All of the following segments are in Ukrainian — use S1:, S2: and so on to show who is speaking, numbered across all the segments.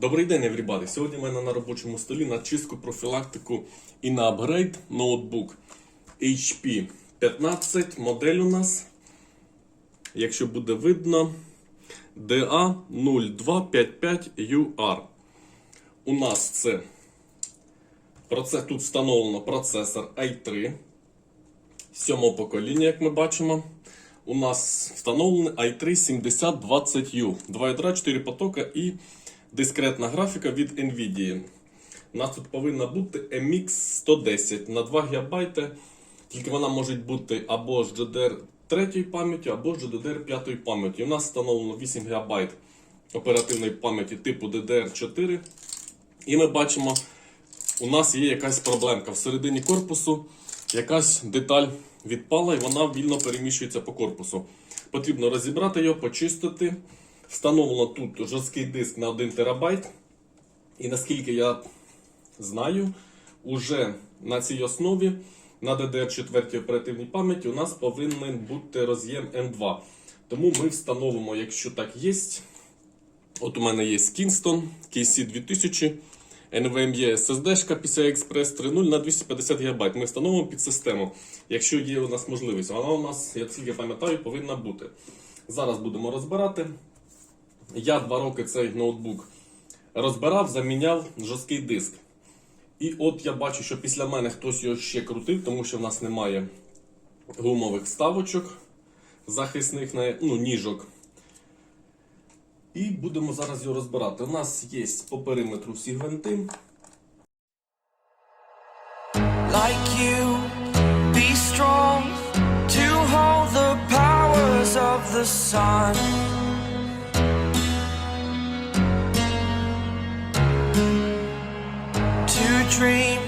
S1: Добрий день, everybody! Сьогодні в мене на робочому столі на чистку профілактику і на апгрейд ноутбук HP 15. Модель у нас, якщо буде видно, DA0255UR. У нас це тут встановлено процесор i3 сьомого покоління, як ми бачимо. У нас встановлений i3 7020U. Два ядра, 4 потока і дискретна графіка від NVIDIA. У нас тут повинна бути MX 110 на 2 ГБ. Тільки вона може бути або з GDR 3 пам'яті, або з GDR 5 пам'яті. У нас встановлено 8 ГБ оперативної пам'яті типу DDR4. І ми бачимо, у нас є якась проблемка. Всередині корпусу якась деталь відпала і вона вільно переміщується по корпусу. Потрібно розібрати його, почистити. Встановлено тут жорсткий диск на 1 терабайт. І наскільки я знаю, уже на цій основі на DDR4 оперативній пам'яті у нас повинен бути роз'єм M2. Тому ми встановимо, якщо так є. От у мене є Kingston KC2000, NVMe SSD PCI Express 3.0 на 250 ГБ. Ми встановимо під систему, якщо є у нас можливість. Вона у нас, тільки пам'ятаю, повинна бути. Зараз будемо розбирати. Я два роки цей ноутбук розбирав, заміняв жорсткий диск. І от я бачу, що після мене хтось його ще крутив, тому що в нас немає гумових вставочок захисних ну, ніжок. І будемо зараз його розбирати. У нас є по периметру всі гвинти.
S2: like you. Be strong to hold the powers of the sun. Dream,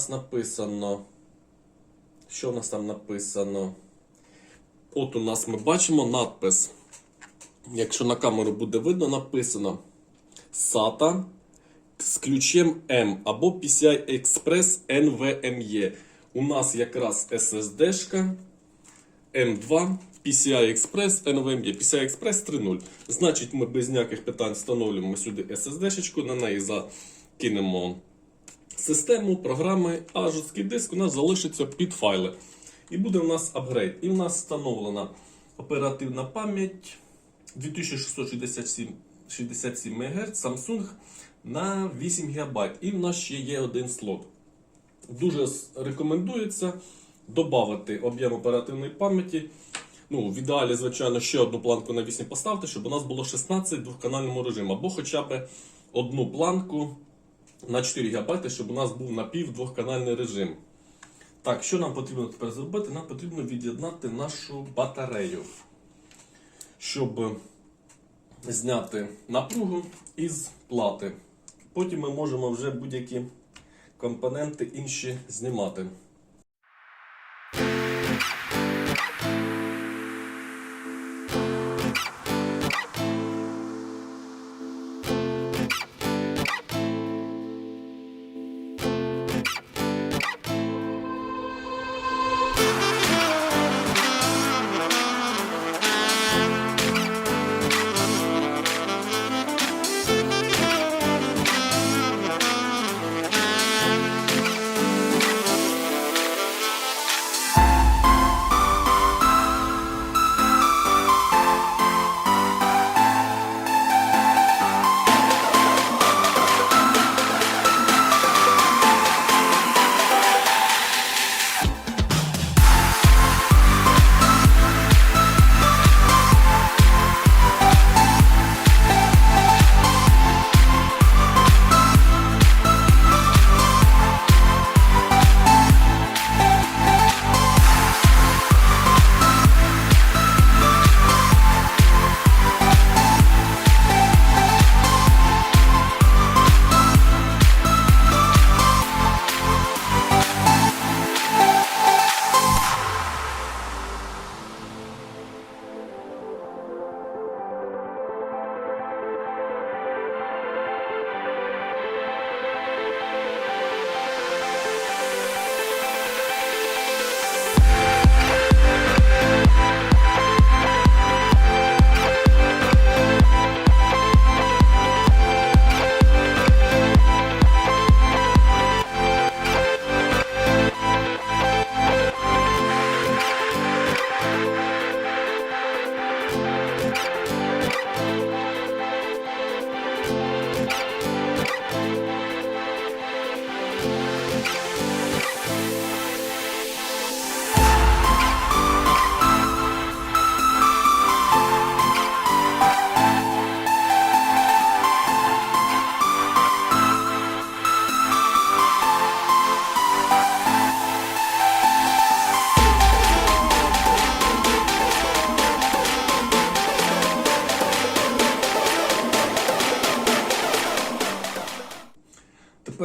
S1: нас написано. Що у нас там написано? От у нас ми бачимо надпис. Якщо на камеру буде видно, написано SATA з ключем M або PCI Express NVMe. У нас якраз SSD-шка M2 PCI Express NVMe. PCI Express 3.0. Значить, ми без ніяких питань встановлюємо сюди SSD-шечку, на неї закинемо систему, програми, а жорсткий диск у нас залишиться під файли. І буде у нас апгрейд. І в нас встановлена оперативна пам'ять 2667 67 МГц Samsung на 8 ГБ. І в нас ще є один слот. Дуже рекомендується додати об'єм оперативної пам'яті. Ну, в ідеалі, звичайно, ще одну планку на 8 поставити, щоб у нас було 16 в двохканальному режимі, або хоча б одну планку на 4 ГБ, щоб у нас був напів двохканальний режим. Так, що нам потрібно тепер зробити? Нам потрібно від'єднати нашу батарею, щоб зняти напругу із плати. Потім ми можемо вже будь-які компоненти інші знімати.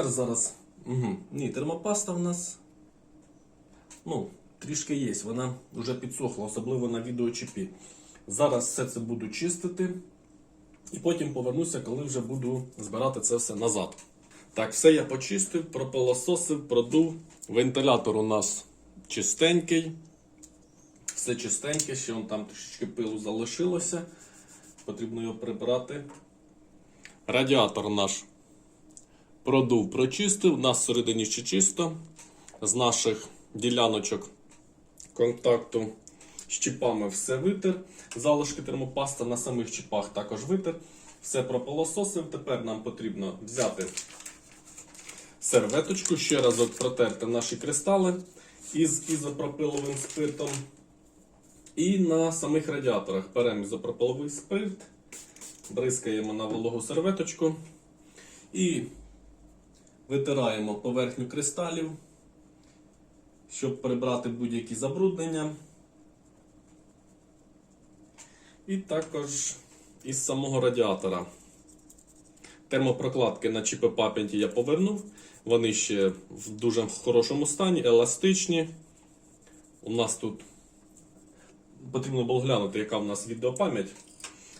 S1: Тепер зараз. Угу. Ні, термопаста в нас. Ну, трішки є, вона вже підсохла, особливо на відеочіпі. Зараз все це буду чистити. І потім повернуся, коли вже буду збирати це все назад. Так, все я почистив, пропилососив, продув. Вентилятор у нас чистенький. Все чистеньке, ще вон там трішечки пилу залишилося. Потрібно його прибрати. Радіатор наш продув, прочистив. У нас всередині ще чисто. З наших діляночок контакту з чіпами все витер. Залишки термопаста на самих чіпах також витер. Все пропилососив. Тепер нам потрібно взяти серветочку, ще разок протерти наші кристали із ізопропиловим спиртом. І на самих радіаторах беремо ізопропиловий спирт, бризкаємо на вологу серветочку і витираємо поверхню кристалів, щоб прибрати будь-які забруднення. І також із самого радіатора. Термопрокладки на чіпи пап'яті я повернув. Вони ще в дуже хорошому стані, еластичні. У нас тут потрібно було глянути, яка в нас відеопам'ять.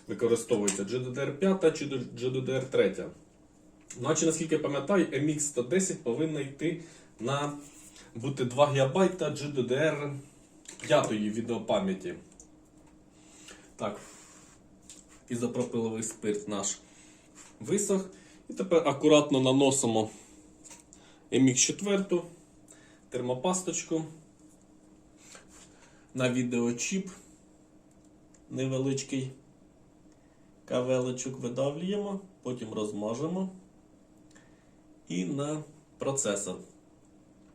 S1: Використовується GDDR5 чи GDDR3. Наче, наскільки я пам'ятаю, MX 110 повинна йти на бути 2 ГБ GDDR 5 відеопам'яті. Так, ізопропиловий спирт наш висох. І тепер акуратно наносимо MX4 термопасточку на відеочіп невеличкий кавелечок видавлюємо, потім розмажемо і на процесор.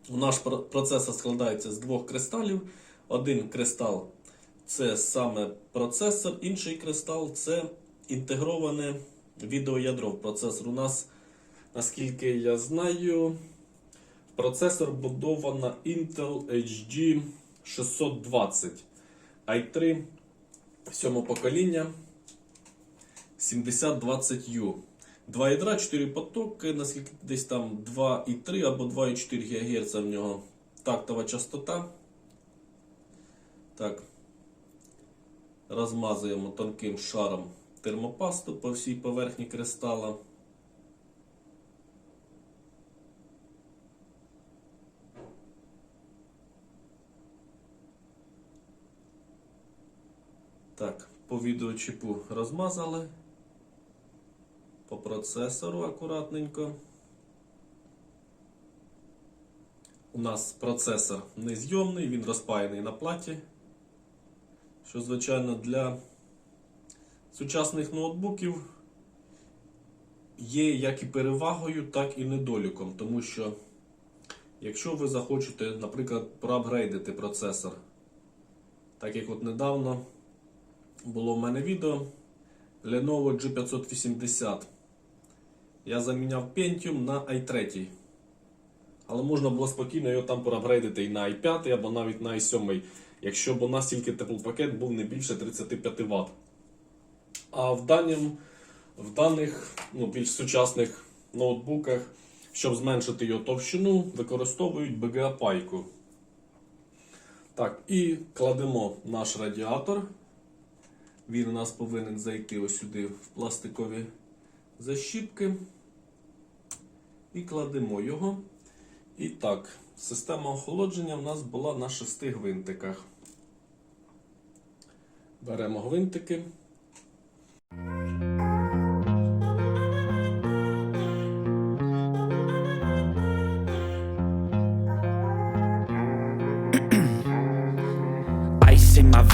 S1: Наш про- процесор складається з двох кристалів. Один кристал це саме процесор, інший кристал це інтегроване відеоядро в процесор. У нас, наскільки я знаю, Процесор будована Intel HD 620 i3 7 покоління 7020U. Два ядра, 4 потоки, наскільки десь там 2,3 або 2,4 ГГц в нього тактова частота. Так. Розмазуємо тонким шаром термопасту по всій поверхні кристала. Так, по відеочіпу розмазали. По процесору акуратненько. У нас процесор незйомний, він розпаяний на платі. Що, звичайно, для сучасних ноутбуків є як і перевагою, так і недоліком. Тому що, якщо ви захочете, наприклад, проапгрейдити процесор, так як от недавно було в мене відео Lenovo G580. Я заміняв Pentium на i3. Але можна було спокійно його там проапгрейдити і на i5, або навіть на i7, якщо б у нас тільки теплопакет був не більше 35 Вт. А в, данім, в даних ну, більш сучасних ноутбуках, щоб зменшити його товщину, використовують BGA пайку. Так, і кладемо наш радіатор. Він у нас повинен зайти ось сюди в пластикові защіпки. І кладемо його. І так, система охолодження в нас була на шести гвинтиках. Беремо гвинтики.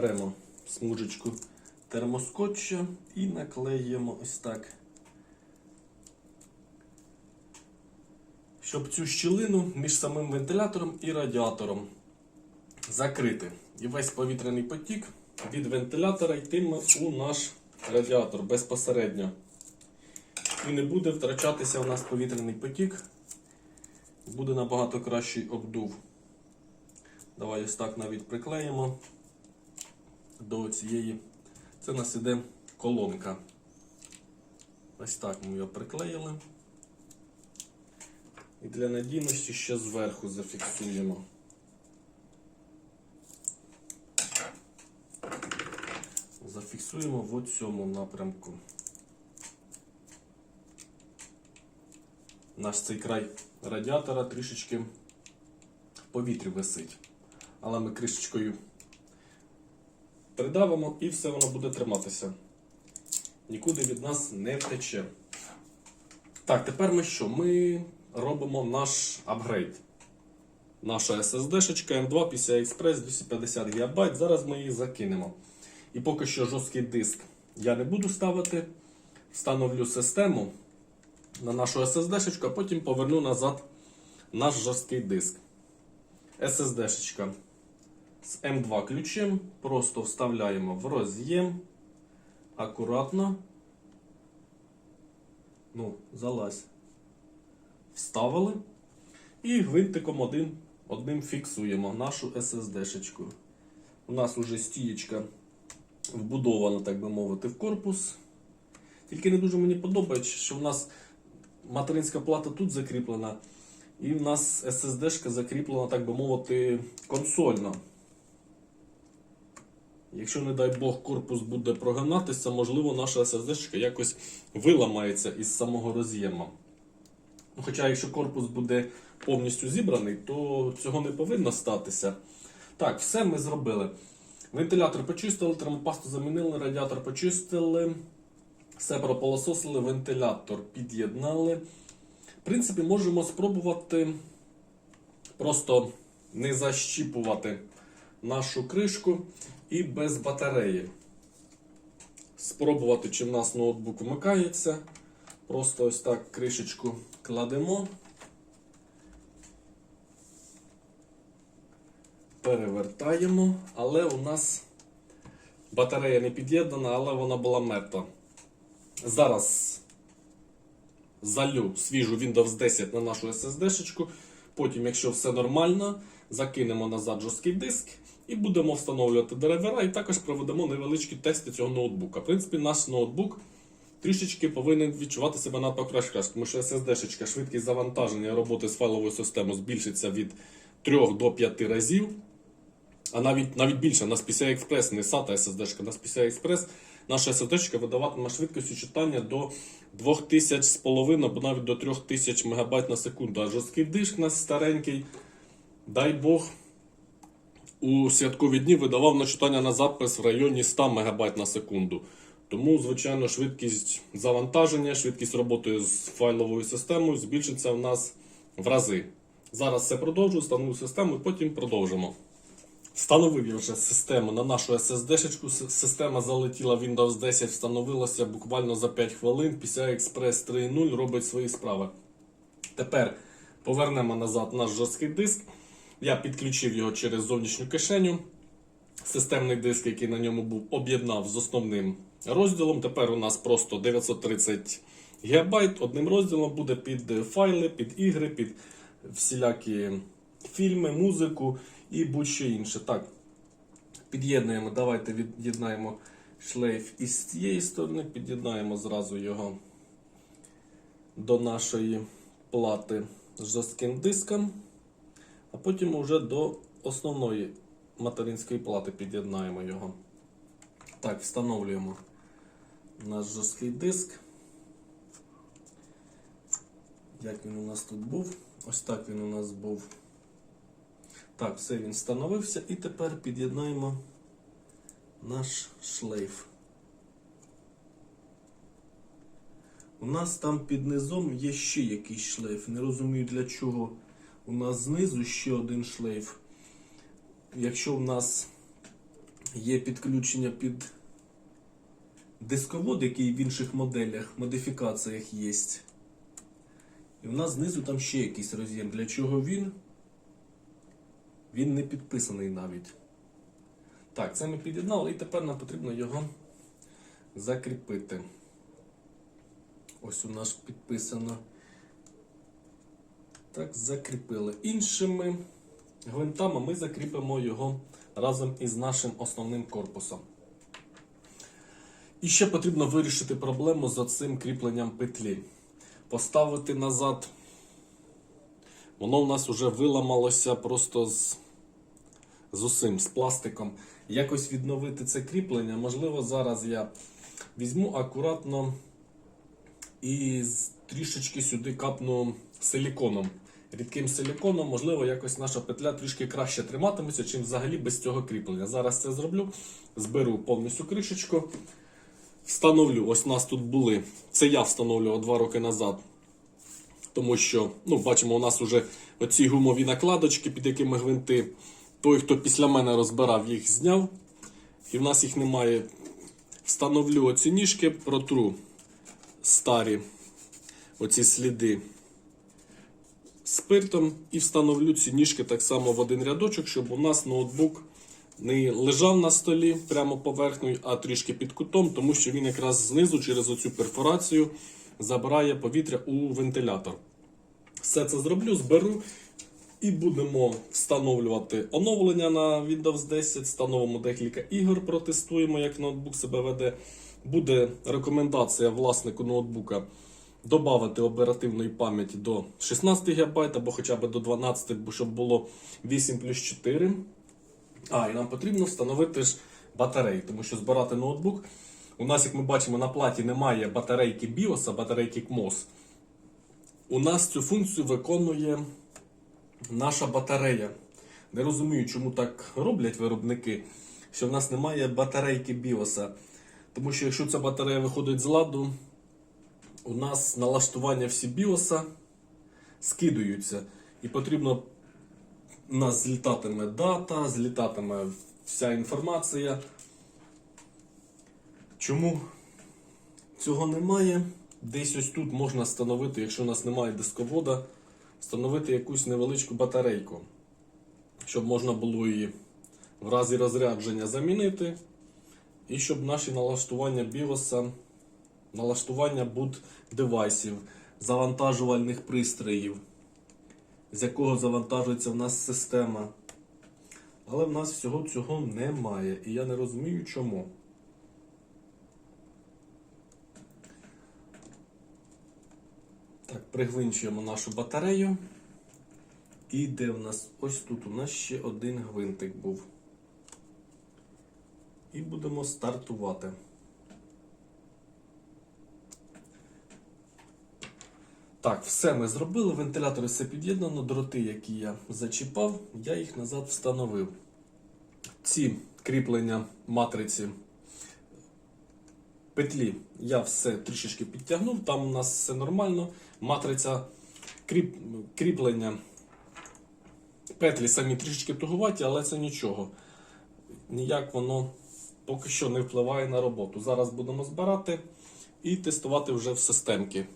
S1: Беремо смужечку термоскотча і наклеюємо ось так. Щоб цю щілину між самим вентилятором і радіатором закрити. І весь повітряний потік від вентилятора йтиме у наш радіатор безпосередньо. І не буде втрачатися у нас повітряний потік. Буде набагато кращий обдув. Давай ось так навіть приклеїмо до цієї. Це у нас іде колонка. Ось так ми його приклеїли. І для надійності ще зверху зафіксуємо. Зафіксуємо. в цьому напрямку. Наш цей край радіатора трішечки в повітрі висить. Але ми кришечкою придавимо і все воно буде триматися. Нікуди від нас не втече. Так, тепер ми що? Ми робимо наш апгрейд. Наша SSD-шечка M2 PCI Express 250 ГБ. Зараз ми її закинемо. І поки що жорсткий диск я не буду ставити. Встановлю систему на нашу SSD-шечку, а потім поверну назад наш жорсткий диск. SSD-шечка з M2 ключем. Просто вставляємо в роз'єм. Акуратно. Ну, залазь. Вставили. І гвинтиком один, одним фіксуємо нашу SSD-шечку. У нас уже стієчка вбудована, так би мовити, в корпус. Тільки не дуже мені подобається, що в нас материнська плата тут закріплена, і в нас SSD-шка закріплена, так би мовити, консольно. Якщо, не дай Бог, корпус буде прогинатися, можливо, наша SSD-шка якось виламається із самого роз'єма. Ну, Хоча, якщо корпус буде повністю зібраний, то цього не повинно статися. Так, все ми зробили. Вентилятор почистили, термопасту замінили, радіатор почистили, все прополососили, вентилятор під'єднали. В принципі, можемо спробувати просто не защіпувати нашу кришку і без батареї. Спробувати, чи в нас ноутбук вмикається. Просто ось так кришечку кладемо. Перевертаємо, але у нас батарея не під'єднана, але вона була мертва. Зараз залю свіжу Windows 10 на нашу SSD-шечку. Потім, якщо все нормально, закинемо назад жорсткий диск і будемо встановлювати драйвера, і також проведемо невеличкі тести цього ноутбука. В принципі, наш ноутбук трішечки повинен відчувати себе надто краще, тому що SSD-шечка, швидкість завантаження роботи з файловою системою збільшиться від 3 до 5 разів. А навіть навіть більше, у нас PCI Express, не SATA SSD, у нас PCI Express, наша SSD видаватиме швидкістю читання до 2000 з половиною або навіть до 3000 МБ на секунду. А жорсткий диск у нас старенький, дай Бог, у святкові дні видавав на читання на запис в районі 100 МБ на секунду. Тому, звичайно, швидкість завантаження, швидкість роботи з файловою системою збільшиться в нас в рази. Зараз все продовжую, встановлю систему і потім продовжимо. Встановив я вже систему на нашу SSD-шечку. Система залетіла Windows 10, встановилася буквально за 5 хвилин. PCI Express 3.0 робить свої справи. Тепер повернемо назад наш жорсткий диск. Я підключив його через зовнішню кишеню. Системний диск, який на ньому був, об'єднав з основним розділом. Тепер у нас просто 930 ГБ. Одним розділом буде під файли, під ігри, під всілякі фільми, музику і будь-що інше. Так, під'єднуємо. Давайте від'єднаємо шлейф із цієї сторони, під'єднаємо зразу його до нашої плати з жорстким диском, а потім вже до основної материнської плати під'єднаємо його. Так, встановлюємо наш жорсткий диск. Як він у нас тут був? Ось так він у нас був. Так, все він встановився і тепер під'єднаємо наш шлейф. У нас там під низом є ще якийсь шлейф. Не розумію для чого у нас знизу ще один шлейф. Якщо в нас є підключення під дисковод, який в інших моделях, модифікаціях є. І в нас знизу там ще якийсь роз'єм. Для чого він? Він не підписаний навіть. Так, це ми під'єднали і тепер нам потрібно його закріпити. Ось у нас підписано. Так, закріпили. Іншими гвинтами ми закріпимо його разом із нашим основним корпусом. І ще потрібно вирішити проблему з цим кріпленням петлі. Поставити назад. Воно у нас вже виламалося просто з з усім, з пластиком. Якось відновити це кріплення. Можливо, зараз я візьму акуратно і трішечки сюди капну силіконом. Рідким силіконом, можливо, якось наша петля трішки краще триматиметься, чим взагалі без цього кріплення. Зараз це зроблю. Зберу повністю кришечку. Встановлю. Ось у нас тут були. Це я встановлював два роки назад. Тому що, ну, бачимо, у нас вже оці гумові накладочки, під якими гвинти. Той, хто після мене розбирав, їх зняв. І в нас їх немає. Встановлю оці ніжки, протру старі оці сліди спиртом і встановлю ці ніжки так само в один рядочок, щоб у нас ноутбук не лежав на столі прямо поверхнею, а трішки під кутом, тому що він якраз знизу через оцю перфорацію забирає повітря у вентилятор. Все це зроблю, зберу і будемо встановлювати оновлення на Windows 10. Встановимо декілька ігор, протестуємо, як ноутбук себе веде. Буде рекомендація власнику ноутбука додати оперативної пам'яті до 16 ГБ або хоча б до 12, бо щоб було 8 плюс 4. А, і нам потрібно встановити ж батареї, тому що збирати ноутбук. У нас, як ми бачимо, на платі немає батарейки BIOS, а батарейки CMOS. У нас цю функцію виконує наша батарея. Не розумію, чому так роблять виробники, що в нас немає батарейки BIOS. Тому що якщо ця батарея виходить з ладу, у нас налаштування всі BIOS скидуються. І потрібно у нас злітатиме дата, злітатиме вся інформація. Чому цього немає? Десь ось тут можна встановити, якщо у нас немає дисковода, встановити якусь невеличку батарейку, щоб можна було її в разі розрядження замінити. І щоб наші налаштування BIOS, налаштування boot девайсів, завантажувальних пристроїв, з якого завантажується в нас система. Але в нас всього цього немає. І я не розумію чому. Так, пригвинчуємо нашу батарею. І де в нас? Ось тут у нас ще один гвинтик був. І будемо стартувати. Так, все ми зробили. Вентилятори все під'єднано. Дроти, які я зачіпав, я їх назад встановив. Ці кріплення матриці петлі я все трішечки підтягнув. Там у нас все нормально. Матриця кріп, кріплення. Петлі самі трішечки тугуваті, але це нічого. Ніяк воно поки що не впливає на роботу. Зараз будемо збирати і тестувати вже в системки.